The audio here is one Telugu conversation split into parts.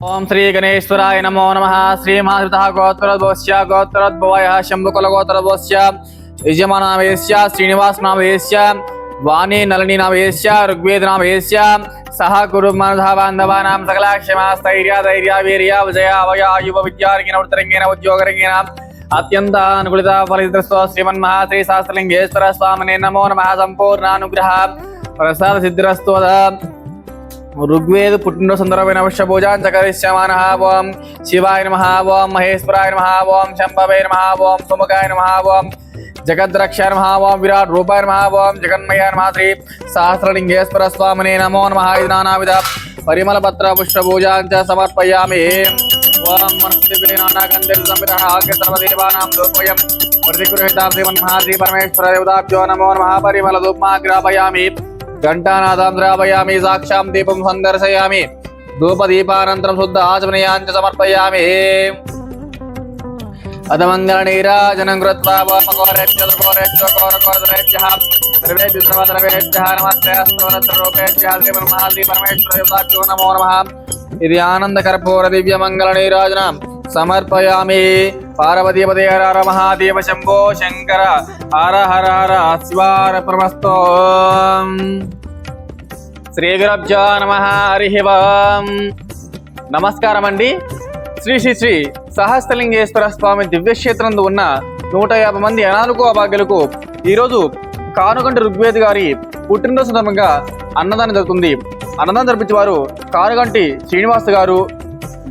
ఓం శ్రీ గణేశ్వరాయ నమో నమ. శ్రీ మాతృత గోత్రోద్భవస్య గోత్రోద్భవాయ శంభుకుల గోత్రోద్భవస్య యజమానామేస్య శ్రీనివాస్ నామేస్య వాణి నళిని నామేస్య ఋగ్వేద నామేస్య సహ కురు బాంధవానాం సకల క్షమా స్థైర్య ధైర్య వీర్య విజయ అవయ యువ విద్యారంగిన ఉత్తరంగిన ఉద్యోగరంగిన అత్యంత అనుకూలిత ఫలితస్వ శ్రీమన్ మహాశ్రీ శాస్త్రలింగేశ్వర స్వామిని నమో నమ. సంపూర్ణానుగ్రహ ప్రసాద సిద్ధిరస్తు ఋగ్వేద పుట్టినరోజు సందర్భమైన అవశ్య పూజాన్ చకరిష్యమాన ఓం శివాయ నమ ఓం మహేశ్వరాయ నమ ఓం శంభవే నమ ఓం సుముఖాయ నమ ఓం జగద్రక్షాయ నమ ఓం విరాట్ రూపాయ నమ ఓం జగన్మయ నమ శ్రీ సహస్రలింగేశ్వర స్వామిని నమో నమ ఇది నానావిధ పరిమళ పత్ర పుష్ప పూజాన్ చ సమర్పయామి. ఓం మనస్తివే నానాగంధిర్ సంవిధ ఆగ్య సర్వదేవానాం దోపయం ప్రతిగృహీతాం శ్రీమన్ మహాశ్రీ పరమేశ్వర దేవతాభ్యో నమో నమ. పరిమళ ధూప్మాగ్రాపయామి घण्टानादां द्रापयामि साक्षां दीपं सन्दर्शयामि। धूपदीपानन्तरं शुद्ध आचमनीयान् च समर्पयामि। अधमङ्गलनीराजनं कृत्वा नमो नमः। इति आनन्दकर्पूरदिव्यमङ्गलनीराजनां समर्पयामि। నమస్తే హర హర మహాదేవ శంభో శంకర హర హర హర శివార ప్రమస్తో. శ్రీ గురబ్జో నమ హరి నమస్కారం అండి శ్రీ శ్రీ శ్రీ సహస్రలింగేశ్వర స్వామి దివ్యక్షేత్రంలో ఉన్న నూట యాభై మంది అనానుకో అభాగ్యులకు ఈరోజు కానుగంటి ఋగ్వేద్ గారి పుట్టినరోజు సందర్భంగా అన్నదానం జరుగుతుంది. అన్నదానం జరిపించే వారు కానుగంటి శ్రీనివాస్ గారు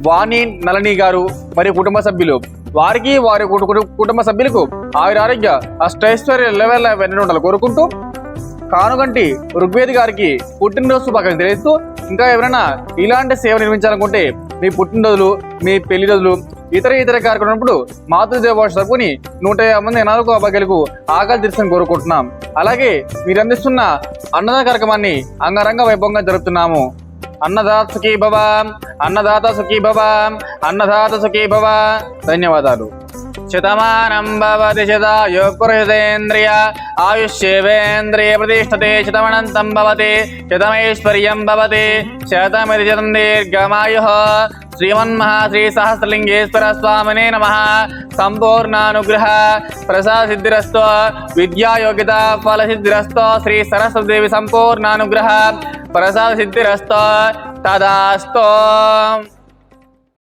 వాణి నళని గారు మరియు కుటుంబ సభ్యులు. వారికి వారి కుటు- కుటుంబ సభ్యులకు ఆవిరి ఆరోగ్య అష్టైశ్వర్య లెవెల్ వెన్న ఉండాలి కోరుకుంటూ కానుగంటి ఋగ్వేది గారికి పుట్టినరోజు శుభాకాంక్షలు తెలియజేస్తూ ఇంకా ఎవరైనా ఇలాంటి సేవ నిర్మించాలనుకుంటే మీ పుట్టినరోజులు మీ పెళ్ళి రోజులు ఇతర ఇతర కార్యక్రమప్పుడు మాతృదేవోష తరపుని నూట యాభై మంది నాలుగు అబ్బాయిలకు ఆకలి తీర్చని కోరుకుంటున్నాం. అలాగే మీరు అందిస్తున్న అన్నదాన కార్యక్రమాన్ని అంగరంగ వైభవంగా జరుపుతున్నాము. అన్నదాత సుఖీ భవ అన్నదాత సుఖీ భవ అన్నదాత సుఖీ భవ. ధన్యవాదాలు. శతమానం భవతి శతాయు ఆయుష్యేవేంద్రియ ప్రతిష్టతే శతమనంతం భవతి శతమైశ్వర్యం భవతి శతమిది శతం దీర్ఘమాయు. శ్రీమన్మహాశ్రీ సహస్రలింగేశ్వర స్వామినే నమ సంపూర్ణానుగ్రహ ప్రసాద సిద్ధిరస్తో విద్యాయోగ్యత ఫలసిద్ధిరస్తో శ్రీ సరస్వదేవి సంపూర్ణానుగ్రహ ప్రసాద సిద్ధిరస్తో తదాస్తో